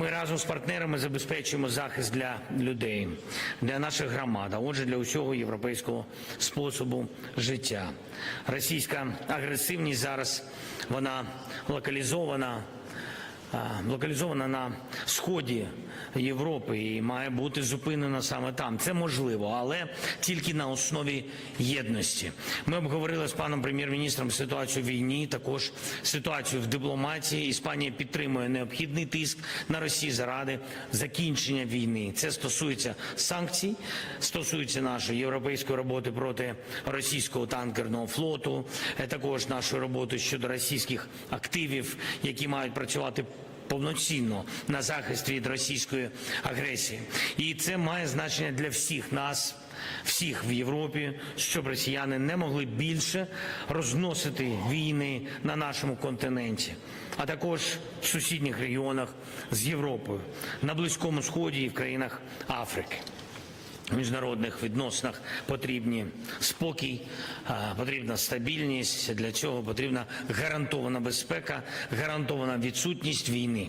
Ми разом з партнерами забезпечуємо захист для людей, для наших громад, а отже, для усього європейського способу життя. Російська агресивність зараз вона локалізована локалізована на сході Європи і має бути зупинена саме там. Це можливо, але тільки на основі єдності. Ми обговорили з паном прем'єр-міністром ситуацію в війні, також ситуацію в дипломатії. Іспанія підтримує необхідний тиск на Росію заради закінчення війни. Це стосується санкцій, стосується нашої європейської роботи проти російського танкерного флоту, е, також нашої роботи щодо російських активів, які мають працювати повноцінно на захист від російської агресії. І це має значення для всіх нас, всіх в Європі, щоб росіяни не могли більше розносити війни на нашому континенті, а також в сусідніх регіонах з Європою, на Близькому Сході і в країнах Африки. Міжнародних відносинах потрібні спокій, потрібна стабільність. Для цього потрібна гарантована безпека, гарантована відсутність війни.